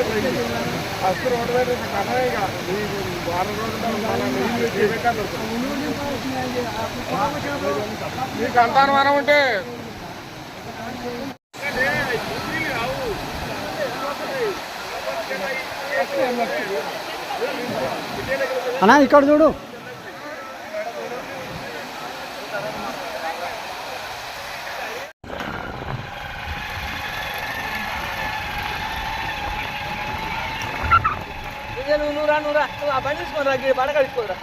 Road first road మీద ఇక. వారం రోజుల్లో మీకు అంత అనుమానం ఉంటే అన్నా ఇక్కడ చూడు నువ్వు నువ్వు రా నువ్వు రా నువ్వు ఆ బండి తీసుకొని రా బండ కడుక్కోరా.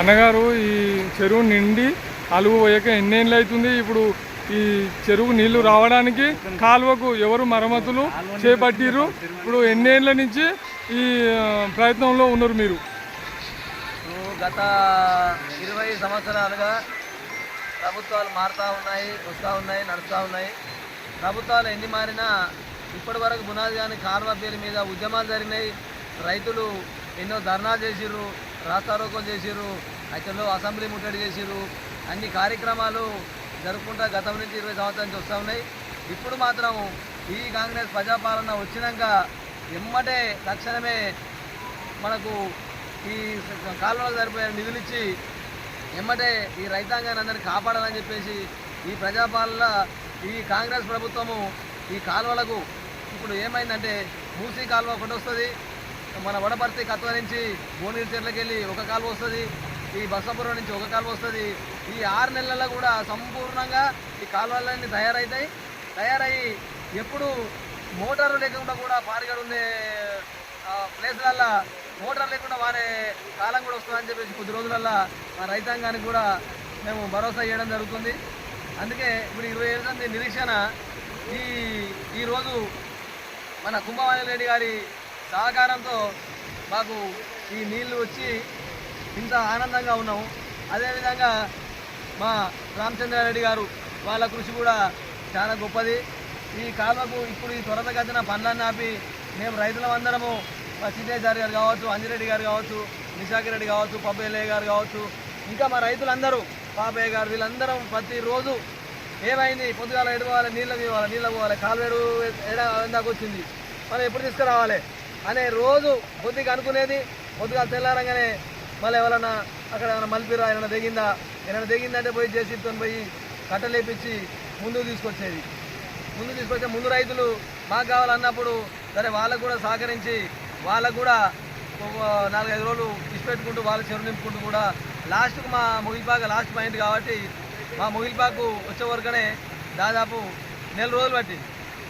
అన్నగారు ఈ చెరువు నిండి అలుగు పోయాక ఎన్నేళ్ళు అవుతుంది? ఇప్పుడు ఈ చెరువు నీళ్ళు రావడానికి కాలువకు ఎవరు మరమ్మతులు చేపట్టిర్రు? ఇప్పుడు ఎన్నేళ్ళ నుంచి ఈ ప్రయత్నంలో ఉన్నారు మీరు? గత ఇరవై సంవత్సరాలుగా ప్రభుత్వాలు మారుతూ ఉన్నాయి వస్తూ ఉన్నాయి నడుస్తూ ఉన్నాయి. ప్రభుత్వాలు ఎన్ని మారినా ఇప్పటి వరకు బునాది కానీ కాలువ పేరు మీద ఉద్యమాలు జరిగినాయి. రైతులు ఎన్నో ధర్నా చేసిర్రు. రాస్తారోకం చేసిరు అయితే అసెంబ్లీ ముట్టడి చేసిరు అన్ని కార్యక్రమాలు జరుపుకుంటా గతం నుంచి ఇరవై సంవత్సరాల నుంచి వస్తూ ఉన్నాయి. ఇప్పుడు మాత్రం ఈ కాంగ్రెస్ ప్రజాపాలన వచ్చినాక ఎమ్మటే తక్షణమే మనకు ఈ కాలువలు సరిపోయే నిధులు ఇచ్చి ఎమ్మటే ఈ రైతాంగాన్ని అందరినీ కాపాడాలని చెప్పేసి ఈ ప్రజాపాలన ఈ కాంగ్రెస్ ప్రభుత్వము ఈ కాలువలకు ఇప్పుడు ఏమైందంటే మూసీ కాలువ ఒకటి వస్తుంది. మన వడపర్తి కత్వ నుంచి భువనగిరి చెట్లకి వెళ్ళి ఒక కాలువ వస్తుంది ఈ బసపురం నుంచి ఒక కాలువ వస్తుంది. ఈ ఆరు నెలల్లో కూడా సంపూర్ణంగా ఈ కాలువలన్నీ తయారవుతాయి తయారయ్యి ఎప్పుడు మోటార్లు లేకుండా కూడా పారిగడు ఉండే ప్లేస్లల్లో మోటార్ లేకుండా వారే కాలం కూడా వస్తుందని చెప్పేసి కొద్ది రోజులల్లో మా రైతాంగానికి కూడా మేము భరోసా ఇవ్వడం జరుగుతుంది. అందుకే ఇప్పుడు ఇరవై ఏళ్ళ నుండి నిరీక్షణ ఈ ఈరోజు మన కుంభవాణి రెడ్డి గారి సహకారంతో మాకు ఈ నీళ్ళు వచ్చి ఇంత ఆనందంగా ఉన్నాము. అదేవిధంగా మా రామచంద్రారెడ్డి గారు వాళ్ళ కృషి కూడా చాలా గొప్పది. ఈ కాలువకు ఇప్పుడు ఈ త్వరతగతిన పనులన్నీ ఆపి మేము రైతులం అందరము మా సిద్ధేచారి గారు కావచ్చు అంజిరెడ్డి గారు కావచ్చు నిశాకి రెడ్డి కావచ్చు పబ్బేలయ్య గారు కావచ్చు ఇంకా మా రైతులందరూ పాపయ్య గారు వీళ్ళందరం ప్రతిరోజు ఏమైంది? పొద్దుగాల ఎడు పోవాలి నీళ్ళు పోవాలి నీళ్ళు పోవాలి కాలువేడు ఎడ ఎందాక వచ్చింది మనం ఎప్పుడు తీసుకురావాలి? అనే రోజు పొద్దుగా అనుకునేది. పొద్దుగా తెల్లారంగానే మళ్ళీ ఎవరన్నా అక్కడ ఏమైనా మలిపిరా ఏమైనా దిగిందా ఏమైనా దిగిందంటే పోయి జేసీతో పోయి కట్టలేపించి ముందుకు తీసుకొచ్చేది. ముందు తీసుకొచ్చే ముందు రైతులు మాకు కావాలన్నప్పుడు సరే వాళ్ళకు కూడా సహకరించి వాళ్ళకు కూడా నాలుగైదు రోజులు ఇష్టపెట్టుకుంటూ వాళ్ళ చెరువు నింపుకుంటూ కూడా లాస్ట్కు మా ముగిలిపాక లాస్ట్ పాయింట్ కాబట్టి మా ముగిలిపాకు వచ్చే వరకనే దాదాపు నెల రోజులు పట్టింది.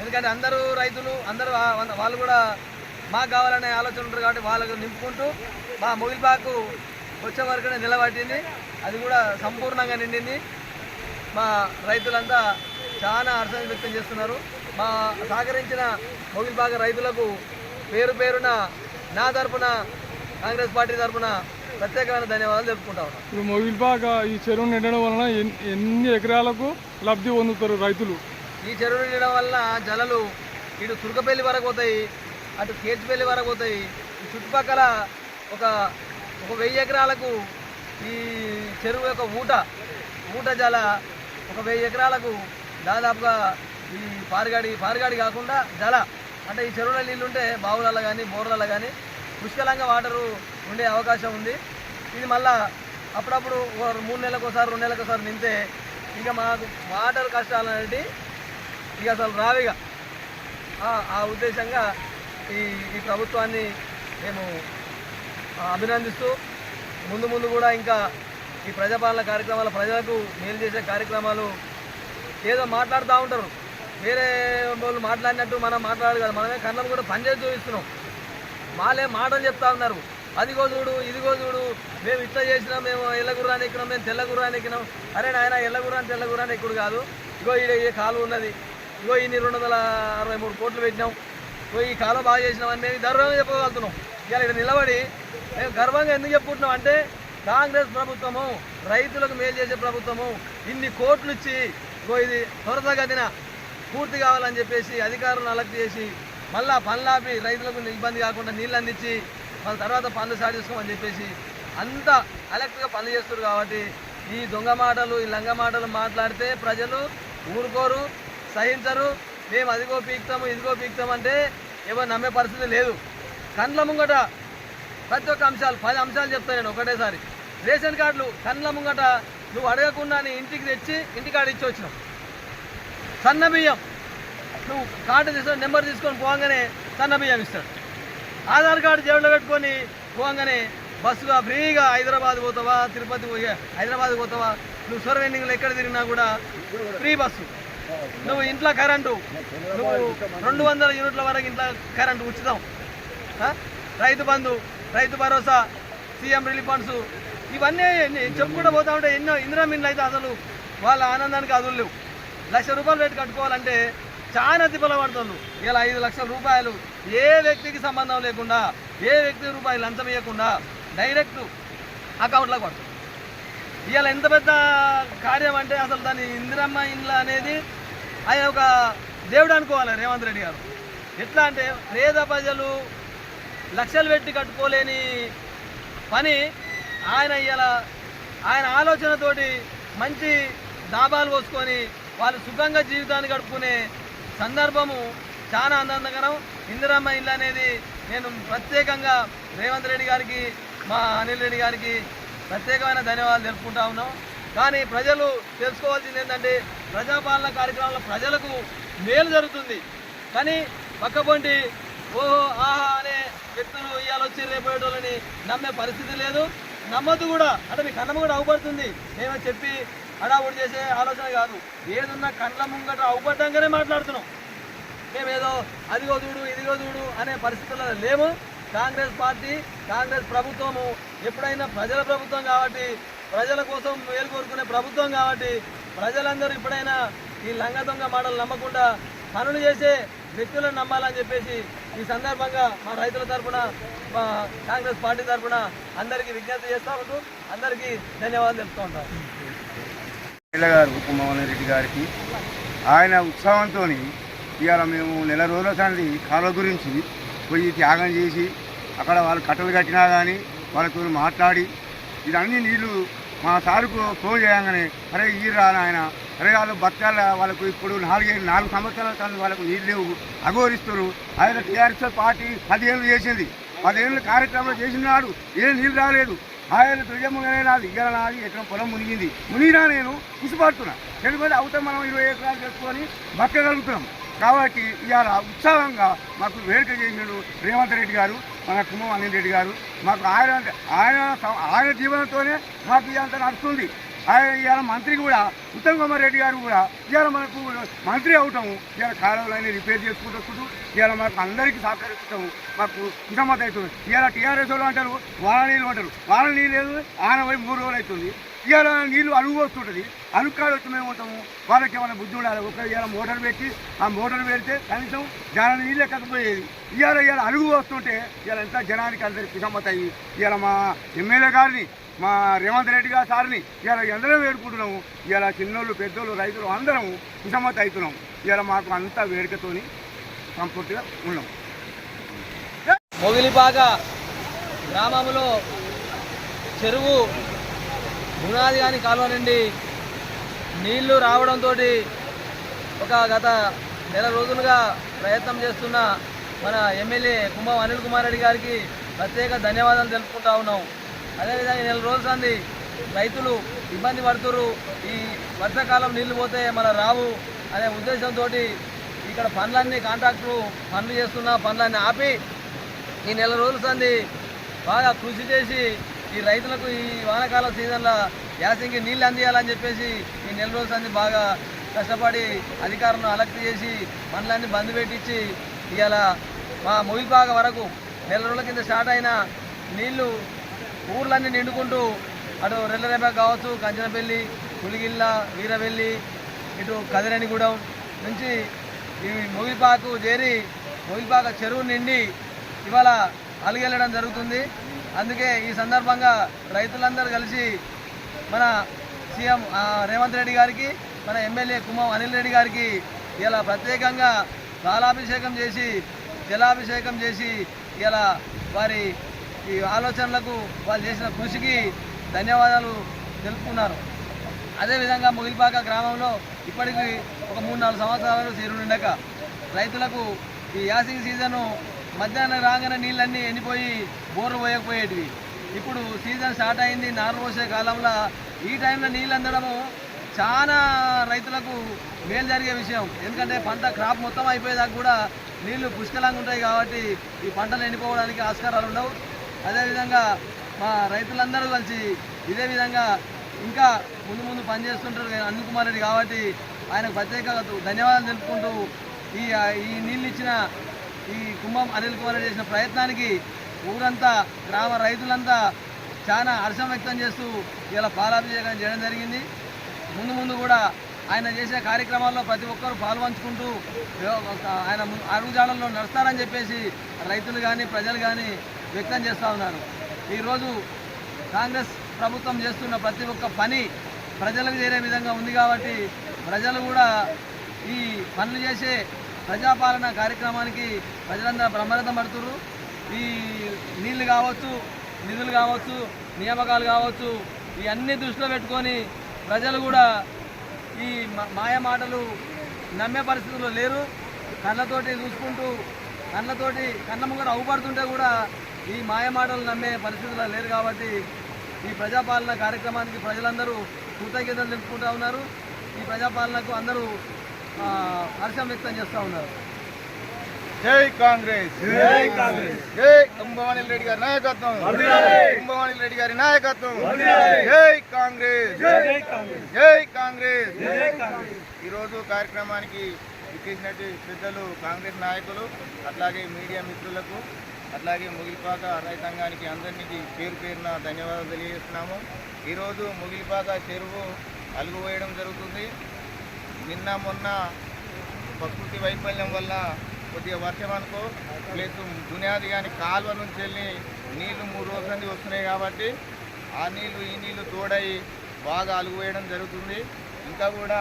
ఎందుకంటే అందరూ రైతులు అందరూ వాళ్ళు కూడా మాకు కావాలనే ఆలోచన ఉంటారు కాబట్టి వాళ్ళకు నింపుకుంటూ మా ముగిలిపాకు వచ్చే వరకనే నిలబట్టింది. అది కూడా సంపూర్ణంగా నిండింది. మా రైతులంతా చాలా హర్షాన్ని వ్యక్తం చేస్తున్నారు. మా సహకరించిన మొగిల్బాగ రైతులకు పేరు పేరున నా తరపున కాంగ్రెస్ పార్టీ తరపున ప్రత్యేకమైన ధన్యవాదాలు చెప్పుకుంటా ఉన్నాను ఇప్పుడు మొగిలిపాక ఈ చెరువు నిండడం వలన ఎన్- ఎన్ని ఎకరాలకు లబ్ధి పొందుతారు రైతులు? ఈ చెరువు నిండడం వల్ల జలలు ఇటు తుర్కపల్లి వరకు పోతాయి అటు కేజ్పల్లి వరకు పోతాయి. ఈ చుట్టుపక్కల ఒక ఒక వెయ్యి ఎకరాలకు ఈ చెరువు యొక్క ఊట ఊట జల ఒక వెయ్యి ఎకరాలకు దాదాపుగా ఈ పారుగాడి పారుగాడి కాకుండా జల. అంటే ఈ చెరువుల నీళ్ళు ఉంటే బావులలో కానీ బోర్లలో కానీ పుష్కలంగా వాటరు ఉండే అవకాశం ఉంది. ఇది మళ్ళా అప్పుడప్పుడు మూడు నెలలకు ఒకసారి రెండు నెలలకు ఒకసారి నింతే ఇంకా మాకు వాటర్ కష్టాలు అనేవి ఇక అసలు రావిగా ఆ ఉద్దేశంగా ఈ ఈ ప్రభుత్వాన్ని మేము అభినందిస్తూ ముందు ముందు కూడా ఇంకా ఈ ప్రజాపాలన కార్యక్రమాలు ప్రజలకు మేలు చేసే కార్యక్రమాలు ఏదో మాట్లాడుతూ ఉంటారు. వేరే వాళ్ళు మాట్లాడినట్టు మనం మాట్లాడదు కదా. మనమే కన్నం కూడా పనిచేసి చూపిస్తున్నాం. మాలే మాటలు చెప్తా ఉన్నారు. అదిగో చూడు ఇదిగో చూడు మేము ఇట్లా చేసినాం మేము ఎల్లగుర్రాన్ని ఎక్కినాం మేము తెల్లగుర్రాన్ని ఎక్కినాం. అరే నాయన ఎల్లగుర్రాన్ని తెల్లగుర్రాన్ని తెల్ల ఎక్కుడు కాదు? ఇగో ఈ ఈ కాలువ ఉన్నది. ఇగో ఇన్ని రెండు వందల అరవై మూడు కోట్లు పెట్టినాం. నువ్వు ఈ కాలం బాగా చేసినామని మేము గర్వంగా చెప్పగలుగుతున్నాం. ఇవాళ ఇక్కడ నిలబడి మేము గర్వంగా ఎందుకు చెప్పుకుంటున్నాం అంటే కాంగ్రెస్ ప్రభుత్వము రైతులకు మేలు చేసే ప్రభుత్వము ఇన్ని కోట్లు ఇచ్చి ఇది త్వరతగతిన పూర్తి కావాలని చెప్పేసి అధికారులను అలక్ట్ చేసి మళ్ళా పనులాపి రైతులకు ఇబ్బంది కాకుండా నీళ్ళు అందించి మళ్ళీ తర్వాత పనులు స్టార్ట్ చేసుకోమని చెప్పేసి అంత అలెక్ట్గా పనులు చేస్తారు కాబట్టి ఈ దొంగ మాటలు ఈ లంగ మాటలు మాట్లాడితే ప్రజలు ఊరుకోరు సహించరు. మేము అదిగో పీక్తాము ఇదిగో పీక్తామంటే అంటే ఎవరు నమ్మే పరిస్థితి లేదు. కండ్ల ముంగట ప్రతి ఒక్క అంశాలు పది అంశాలు చెప్తాను నేను ఒకటేసారి. రేషన్ కార్డులు కండ్ల ముంగట నువ్వు అడగకుండా నీ ఇంటికి తెచ్చి ఇంటికాడ ఇచ్చి వచ్చినావు. సన్న బియ్యం నువ్వు కార్డు తీసుకొని నెంబర్ తీసుకొని పోగానే సన్న బియ్యం ఇస్తాడు. ఆధార్ కార్డు జేబులో పెట్టుకొని పోగానే బస్సుగా ఫ్రీగా హైదరాబాద్ పోతావా తిరుపతి పోయి హైదరాబాద్ పోతావా నువ్వు సొరవెండింగ్లో ఎక్కడ తిరిగినా కూడా ఫ్రీ బస్సు. నువ్వు ఇంట్లో కరెంటు. నువ్వు రెండు వందల యూనిట్ల వరకు ఇంట్లో కరెంటు ఉచితం. Rythu Bandhu Rythu Bharosa CM relief funds ఇవన్నీ చెప్పుకుంటూ పోతా ఉంటే ఎన్నో ఇందిరా మిన్లు అయితే అసలు వాళ్ళ ఆనందానికి అదులు లేవు. లక్ష రూపాయలు పెట్టి కట్టుకోవాలంటే చాలా తిప్పల పడుతుంది. ఇలా ఐదు లక్షల రూపాయలు ఏ వ్యక్తికి సంబంధం లేకుండా ఏ వ్యక్తి రూపాయలు లంచం ఇవ్వకుండా డైరెక్ట్ అకౌంట్లోకి పడుతుంది ఇవాళ ఎంత పెద్ద కార్యం అంటే అసలు దాని ఇందిరమ్మ ఇండ్ల అనేది ఆయన ఒక దేవుడు అనుకోవాలి రేవంత్ రెడ్డి గారు. ఎట్లా అంటే పేద ప్రజలు లక్షలు పెట్టి కట్టుకోలేని పని ఆయన ఇలా ఆయన ఆలోచనతోటి మంచి దాబాలు పోసుకొని వాళ్ళు సుఖంగా జీవితాన్ని గడుపుకునే సందర్భము చాలా ఆనందకరం. ఇందిరమ్మ ఇల్లు అనేది నేను ప్రత్యేకంగా రేవంత్ రెడ్డి గారికి మా అనిల్ రెడ్డి గారికి ప్రత్యేకమైన ధన్యవాదాలు తెలుపుకుంటా ఉన్నాం. కానీ ప్రజలు తెలుసుకోవాల్సింది ఏంటంటే ప్రజాపాలన కార్యక్రమంలో ప్రజలకు మేలు జరుగుతుంది. కానీ పక్కపొంటి ఓహో ఆహా అనే వ్యక్తులు ఇవాళ వచ్చి రేపోయేటోళ్ళని నమ్మే పరిస్థితి లేదు. నమ్మదు కూడా. అంటే మీ కన్నమ్మ కూడా అవుపడుతుంది. మేము చెప్పి హడావుడి చేసే ఆలోచన కాదు. ఏదున్నా కండ్ల ముంగట అవుపడ్డంగానే మాట్లాడుతున్నాం. మేమేదో అదిగో చూడు ఇదిగో చూడు అనే పరిస్థితుల్లో లేము. కాంగ్రెస్ పార్టీ కాంగ్రెస్ ప్రభుత్వము ఎప్పుడైనా ప్రజల ప్రభుత్వం కాబట్టి ప్రజల కోసం మేలు కోరుకునే ప్రభుత్వం కాబట్టి ప్రజలందరూ ఇప్పుడైనా ఈ లంగ దొంగ మాటలు నమ్మకుండా పనులు చేసే వ్యక్తులను నమ్మాలని చెప్పేసి ఈ సందర్భంగా మా రైతుల తరఫున మా కాంగ్రెస్ పార్టీ తరఫున అందరికీ విజ్ఞప్తి చేస్తా ఉంటూ అందరికీ ధన్యవాదాలు తెలుపుతూ ఉంటాం. ఎమ్మెల్యే గారు రెడ్డి గారికి ఆయన ఉత్సాహంతో ఇవాళ మేము నెల రోజుల సంది కాలువ గురించి పోయి త్యాగం చేసి అక్కడ వాళ్ళు కట్టలు కట్టినా కానీ వాళ్ళతో మాట్లాడి ఇదన్నీ నీళ్ళు మా సారుకు ఫోన్ చేయగానే అరే ఈ రా నాయన. అరే వాళ్ళు బతకాల వాళ్ళకు ఇప్పుడు నాలుగైదు నాలుగు సంవత్సరాల కానీ వాళ్ళకు నీళ్ళు లేవు. అఘోరిస్తారు ఆయన టీఆర్ఎస్ పార్టీ పదిహేళ్ళు చేసింది. పదిహేళ్ళు కార్యక్రమాలు చేసినాడు. ఏం నీళ్ళు రాలేదు. ఆయన తుయ్యమ్మగానే నాది ఇయ్యాల నాది ఎక్కడ పొలం మునిగింది. మునిగినా నేను కుసిపడుతున్నా ఎందుకంటే అవుతాం మనం ఇరవై ఎకరాలు చేసుకొని బతకగలుగుతున్నాం. కాబట్టి ఇవాళ ఉత్సాహంగా మాకు వేడుక చేసినాడు రేవంత్ రెడ్డి గారు. మన కుమ్మం అనిల్ రెడ్డి గారు. మాకు ఆయన ఆయన ఆయన జీవనంతోనే మాకు ఇదంతా నడుస్తుంది ఇవాళ మంత్రి కూడా ఉత్తమ్ కుమార్ రెడ్డి గారు కూడా ఇవాళ మనకు మంత్రి అవటము ఇవాళ కాలువలన్నీ రిపేర్ చేసుకుంటూ ఇవాళ మనకు అందరికీ సహకరిస్తాము. మాకు కుసమ్మత అవుతుంది. ఇవాళ టీఆర్ఎస్ వాళ్ళు అంటారు వాన నీళ్ళు అంటారు. వాన నీళ్ళు లేదు ఆన పోయి మూడు రోజులు అవుతుంది. ఇవాళ నీళ్ళు అలుగు వస్తుంటుంది. అనుకాడు వచ్చి మేము ఉంటాము వాళ్ళకి ఏమైనా బుద్ధి ఉండాలి. ఒక ఇవాళ మోటార్ పెట్టి ఆ మోటార్ పెడితే కనీసం జనం నీళ్ళు ఎక్కకపోయేది ఇవాళ ఇవాళ అలుగు వస్తుంటే ఇవాళ ఎంత జనానికి అందరికి కుసమ్మత అయ్యి ఇవాళ మా ఎమ్మెల్యే గారిని మా రేవంత్ రెడ్డి గారు సార్ని ఇలా అందరం వేడుకుంటున్నాము. ఇలా చిన్నోళ్ళు పెద్దోళ్ళు రైతులు అందరం కుసమ్మత అవుతున్నాం ఇలా మాకు అంతా వేడుకతోని కంఫర్ట్గా ఉన్నాం మొగిలిపాక గ్రామంలో చెరువు బునాది కానీ కాలువ నుండి నీళ్ళు రావడంతో ఒక గత నెల రోజులుగా ప్రయత్నం చేస్తున్న మన ఎమ్మెల్యే కుంభం అనిల్ కుమార్ రెడ్డి గారికి ప్రత్యేక ధన్యవాదాలు తెలుపుకుంటా ఉన్నాం. అదేవిధంగా ఈ నెల రోజుల రైతులు ఇబ్బంది పడుతురు ఈ వర్షాకాలం నీళ్ళు పోతే మన రావు అనే ఉద్దేశంతో ఇక్కడ పనులన్నీ కాంట్రాక్టులు పనులు చేస్తున్న పనులన్నీ ఆపి ఈ నెల రోజుల సంది బాగా కృషి చేసి ఈ రైతులకు ఈ వానాకాలం సీజన్లో యాసింగి నీళ్ళు అందియాలని చెప్పేసి ఈ నెల రోజుల సంది బాగా కష్టపడి అధికారులను అలక్ట్ చేసి పనులన్నీ బంద్ పెట్టించి ఇవాళ మా ముగిపాక వరకు నెల రోజుల కింద స్టార్ట్ అయిన నీళ్ళు ఊర్లన్నీ నిండుకుంటూ అటు రెల్లరేప కావచ్చు కంచనపల్లి పులిగిల్ల వీరవెల్లి ఇటు కదిరనిగూడెం నుంచి ఈ మొగిలిపాకు చేరి మొగిలిపాక చెరువు నిండి ఇవాళ అలిగెళ్ళడం జరుగుతుంది. అందుకే ఈ సందర్భంగా రైతులందరూ కలిసి మన సీఎం రేవంత్ రెడ్డి గారికి మన ఎమ్మెల్యే కుమ్మం అనిల్ రెడ్డి గారికి ఇలా ప్రత్యేకంగా బాలాభిషేకం చేసి జలాభిషేకం చేసి ఇలా వారి ఈ ఆలోచనలకు వాళ్ళు చేసిన కృషికి ధన్యవాదాలు తెలుపుకున్నారు అదేవిధంగా ముగిలిపాక గ్రామంలో ఇప్పటికి ఒక మూడు నాలుగు సంవత్సరాలు చేరుండక రైతులకు ఈ యాసింగ్ సీజను మధ్యాహ్నం రాగానే నీళ్ళన్నీ ఎండిపోయి బోర్లు పోయకపోయేటివి. ఇప్పుడు సీజన్ స్టార్ట్ అయింది నారు పోసే కాలంలో ఈ టైంలో నీళ్ళు అందడము చాలా రైతులకు మేలు జరిగే విషయం. ఎందుకంటే పంట క్రాప్ మొత్తం అయిపోయేదాకా కూడా నీళ్ళు పుష్కలంగా ఉంటాయి కాబట్టి ఈ పంటలు ఎండిపోవడానికి ఆస్కారాలు ఉండవు. అదేవిధంగా మా రైతులందరూ కలిసి ఇదే విధంగా ఇంకా ముందు ముందు పనిచేస్తుంటారు అనిల్ కుమార్ రెడ్డి కాబట్టి ఆయనకు ప్రత్యేకంగా ధన్యవాదాలు తెలుపుకుంటూ ఈ ఈ నీళ్ళు ఇచ్చిన ఈ కుంభం అనిల్ కుమార్ రెడ్డి చేసిన ప్రయత్నానికి ఊరంతా గ్రామ రైతులంతా చాలా హర్షం వ్యక్తం చేస్తూ ఇలా పాలాభిషేకం చేయడం జరిగింది. ముందు ముందు కూడా ఆయన చేసే కార్యక్రమాల్లో ప్రతి ఒక్కరూ పాల్పంచుకుంటూ ఆయన అరుగుజాడల్లో నడుస్తారని చెప్పేసి రైతులు కానీ ప్రజలు కానీ వ్యక్తం చేస్తూ ఉన్నారు. ఈరోజు కాంగ్రెస్ ప్రభుత్వం చేస్తున్న ప్రతి ఒక్క పని ప్రజలకు చేరే విధంగా ఉంది కాబట్టి ప్రజలు కూడా ఈ పనులు చేసే ప్రజాపాలన కార్యక్రమానికి ప్రజలందరూ బ్రహ్మరథం పడుతున్నారు ఈ నీళ్ళు కావచ్చు నిధులు కావచ్చు నియామకాలు కావచ్చు ఇవన్నీ దృష్టిలో పెట్టుకొని ప్రజలు కూడా ఈ మా- మాయ మాటలు నమ్మే పరిస్థితుల్లో లేరు. కళ్ళతోటి చూసుకుంటూ కళ్ళతోటి కళ్ళ ముంగట అవుపడుతుంటే కూడా ఈ మాయ మాటలు నమ్మే పరిస్థితుల్లో లేరు కాబట్టి ఈ ప్రజాపాలన కార్యక్రమానికి ప్రజలందరూ కృతజ్ఞతలు తెలుపుకుంటూ ఉన్నారు. ఈ ప్రజాపాలనకు అందరూ ఆ, హర్షం వ్యక్తం చేస్తూ ఉన్నారు. జై కాంగ్రెస్! జై కాంగ్రెస్! జై కుంభవాణి రెడ్డి గారి నాయకత్వం! కుంభవాణి రెడ్డి గారి నాయకత్వం! జై కాంగ్రెస్! జై కాంగ్రెస్! ఈరోజు కార్యక్రమానికి ఇచ్చేసినట్టు పెద్దలు కాంగ్రెస్ నాయకులు అట్లాగే మీడియా మిత్రులకు అట్లాగే ముగిలిపాక రైతాంగానికి అందరికీ పేరు పేరున ధన్యవాదాలు తెలియజేస్తున్నాము. ఈరోజు ముగిలిపాక చెరువు అలుగువేయడం జరుగుతుంది. నిన్న మొన్న ప్రకృతి వైఫల్యం వల్ల కొద్దిగా వర్షం అనుకో ప్లస్ బునియాది కానీ కాలువ నుంచి వెళ్ళి నీళ్ళు మూడు రోజుల నుంచి వస్తున్నాయి కాబట్టి ఆ నీళ్ళు ఈ నీళ్ళు తోడై బాగా అలుగు వేయడం జరుగుతుంది. ఇంకా కూడా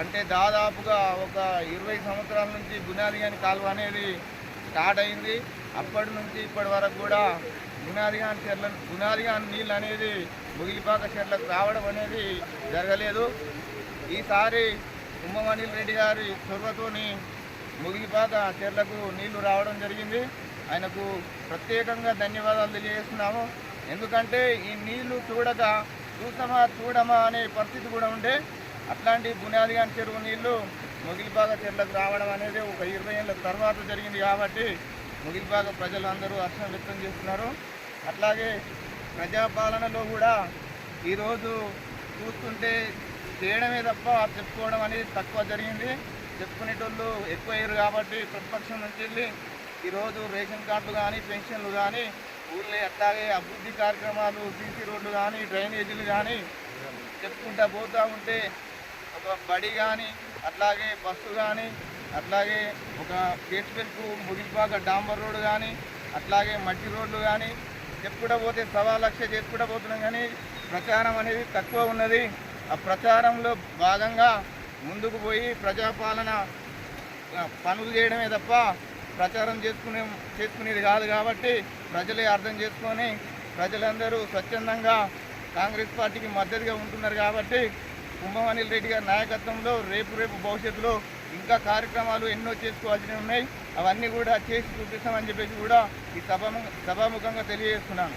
అంటే దాదాపుగా ఒక ఇరవై సంవత్సరాల నుంచి గునాదిగాని కాలువ అనేది స్టార్ట్ అయింది. అప్పటి నుంచి ఇప్పటి వరకు కూడా గునాదిగాని చెర్ల గునాదిగాని నీళ్ళు అనేది ముగిలిపాక చెర్లకు రావడం అనేది జరగలేదు. ఈసారి కుంభమణిల్ రెడ్డి గారి చొరవతోని ముగిలిపాక చెర్లకు నీళ్ళు రావడం జరిగింది. ఆయనకు ప్రత్యేకంగా ధన్యవాదాలు తెలియజేస్తున్నాము. ఎందుకంటే ఈ నీళ్ళు చూడక చూసమా చూడమా అనే పరిస్థితి కూడా ఉండే. అట్లాంటి బునాదిగాన్ చెరువు నీళ్ళు ముగిలిపాక చెర్లకు రావడం అనేది ఒక ఇరవై ఏళ్ళ తర్వాత జరిగింది కాబట్టి ముగిలిపాక ప్రజలందరూ హర్షం వ్యక్తం చేస్తున్నారు. అట్లాగే ప్రజాపాలనలో కూడా ఈరోజు చూస్తుంటే చేయడమే తప్ప చెప్పుకోవడం అనేది తక్కువ జరిగింది. చెప్పుకునేటోళ్ళు ఎక్కువ అయ్యారు కాబట్టి ప్రతిపక్షం నుంచి వెళ్ళి ఈరోజు రేషన్ కార్డులు కానీ పెన్షన్లు కానీ ఊళ్ళో అట్లాగే అభివృద్ధి కార్యక్రమాలు సీసీ రోడ్లు కానీ డ్రైనేజీలు కానీ చెప్పుకుంటా పోతూ ఉంటే ఒక బడి కానీ అట్లాగే బస్సు కానీ అట్లాగే ఒక పేట్పెల్పు ముగిలిపాక డాంబర్ రోడ్డు కానీ అట్లాగే మట్టి రోడ్లు కానీ చెప్పుకుంటా పోతే సవా లక్ష చేసుకుంటా పోతున్నాం కానీ ప్రచారం అనేది తక్కువ ఉన్నది. ఆ ప్రచారంలో భాగంగా ముందుకు పోయి ప్రజాపాలన పనులు చేయడమే తప్ప ప్రచారం చేసుకునే చేసుకునేది కాదు కాబట్టి ప్రజలే అర్థం చేసుకొని ప్రజలందరూ స్వచ్ఛందంగా కాంగ్రెస్ పార్టీకి మద్దతుగా ఉంటున్నారు కాబట్టి కుంభమణిల్ రెడ్డి గారి నాయకత్వంలో రేపు రేపు భవిష్యత్తులో ఇంకా కార్యక్రమాలు ఎన్నో చేసుకోవాల్సినవి ఉన్నాయి. అవన్నీ కూడా చేసి చూపిస్తామని చెప్పేసి కూడా ఈ సభ సభాముఖంగా తెలియజేస్తున్నాను.